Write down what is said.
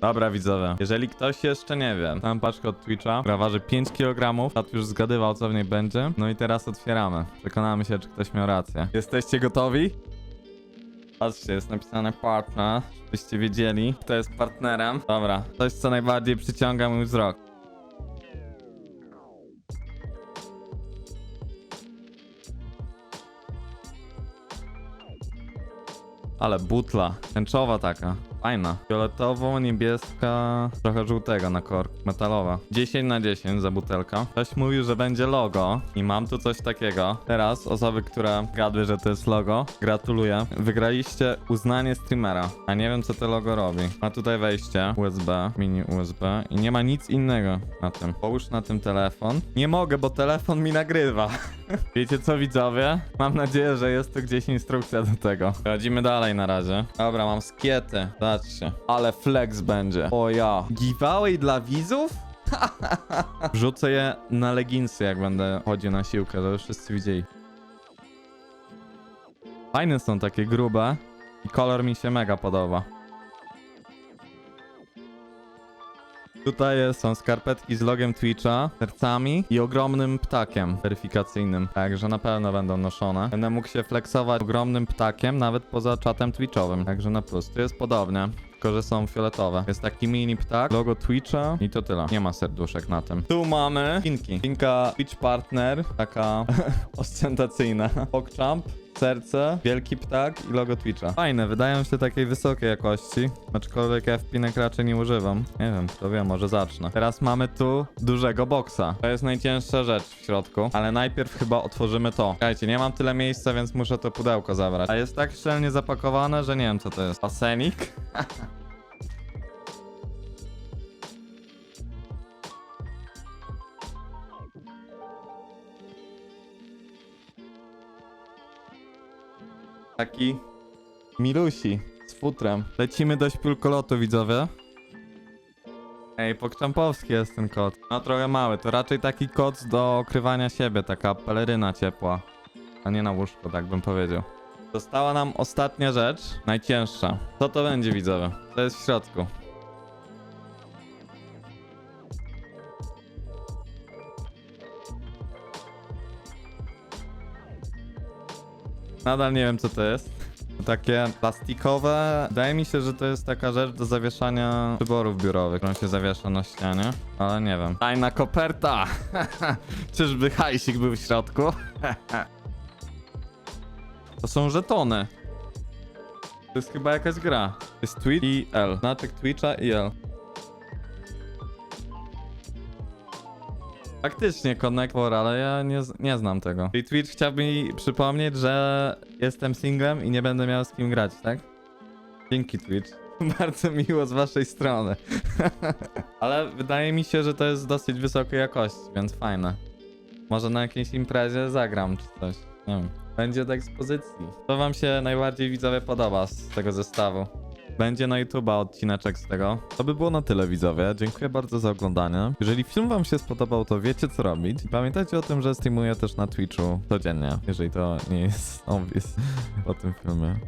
Dobra, widzowie. Jeżeli ktoś jeszcze nie wie, mam paczkę od Twitcha, która waży 5 kg. Tat już zgadywał, co w niej będzie. No i teraz otwieramy. Przekonamy się, czy ktoś miał rację. Jesteście gotowi? Patrzcie, jest napisane partner, żebyście wiedzieli, kto jest partnerem. Dobra, coś, co najbardziej przyciąga mój wzrok. Ale butla, tęczowa taka, fajna. Fioletowo-niebieska, trochę żółtego na kork, metalowa. 10 na 10 za butelka. Ktoś mówił, że będzie logo i mam tu coś takiego. Teraz osoby, które gadły, że to jest logo, gratuluję. Wygraliście uznanie streamera, a nie wiem co to logo robi. Ma tutaj wejście USB, mini USB i nie ma nic innego na tym. Połóż na tym telefon. Nie mogę, bo telefon mi nagrywa. Wiecie co widzowie? Mam nadzieję, że jest tu gdzieś instrukcja do tego. Przechodzimy dalej na razie. Dobra, mam skiety. Zobaczcie. Ale flex będzie. O ja. Giveaway dla widzów? Wrzucę je na leginsy, jak będę chodził na siłkę, już wszyscy widzieli. Fajne są takie grube i kolor mi się mega podoba. Tutaj są skarpetki z logiem Twitcha, sercami i ogromnym ptakiem weryfikacyjnym. Także na pewno będą noszone. Będę mógł się flexować ogromnym ptakiem nawet poza czatem Twitchowym. Także na plus. Tu jest podobnie. Tylko, że są fioletowe. Jest taki mini ptak, logo Twitcha i to tyle. Nie ma serduszek na tym. Tu mamy pinki. Pinka Twitch Partner, taka ostentacyjna. PogChamp, serce, wielki ptak i logo Twitcha. Fajne, wydają się takiej wysokiej jakości, aczkolwiek ja wpinek raczej nie używam. Nie wiem, kto wie, może zacznę. Teraz mamy tu dużego boksa. To jest najcięższa rzecz w środku, ale najpierw chyba otworzymy to. Słuchajcie, nie mam tyle miejsca, więc muszę to pudełko zabrać. A jest tak szczelnie zapakowane, że nie wiem co to jest. Asenik? Taki milusi z futrem. Lecimy do śpiulkolotu, widzowie. Ej, pokczampowski jest ten kot. No trochę mały, to raczej taki kot do okrywania siebie, taka peleryna ciepła. A nie na łóżko, tak bym powiedział. Została nam ostatnia rzecz, najcięższa. Co to będzie, widzowie? To jest w środku. Nadal nie wiem, co to jest. Takie plastikowe. Wydaje mi się, że to jest taka rzecz do zawieszania przyborów biurowych, którą się zawiesza na ścianie, ale nie wiem. Tajna koperta! Czyżby hajsik był w środku? to są żetony. To jest chyba jakaś gra. Jest Twitch i L. Znaczek Twitcha i L. Faktycznie Connector, ale ja nie, nie znam tego. Czyli Twitch chciał mi przypomnieć, że jestem singlem i nie będę miał z kim grać, tak? Dzięki Twitch. Bardzo miło z waszej strony. ale wydaje mi się, że to jest dosyć wysokiej jakości, więc fajne. Może na jakiejś imprezie zagram czy coś. Nie wiem. Będzie do ekspozycji. Co wam się najbardziej widzowie podoba z tego zestawu? Będzie na YouTube'a odcineczek z tego. To by było na tyle, widzowie. Dziękuję bardzo za oglądanie. Jeżeli film wam się spodobał, to wiecie co robić. Pamiętajcie o tym, że streamuję też na Twitchu codziennie, jeżeli to nie jest obvious po tym filmie.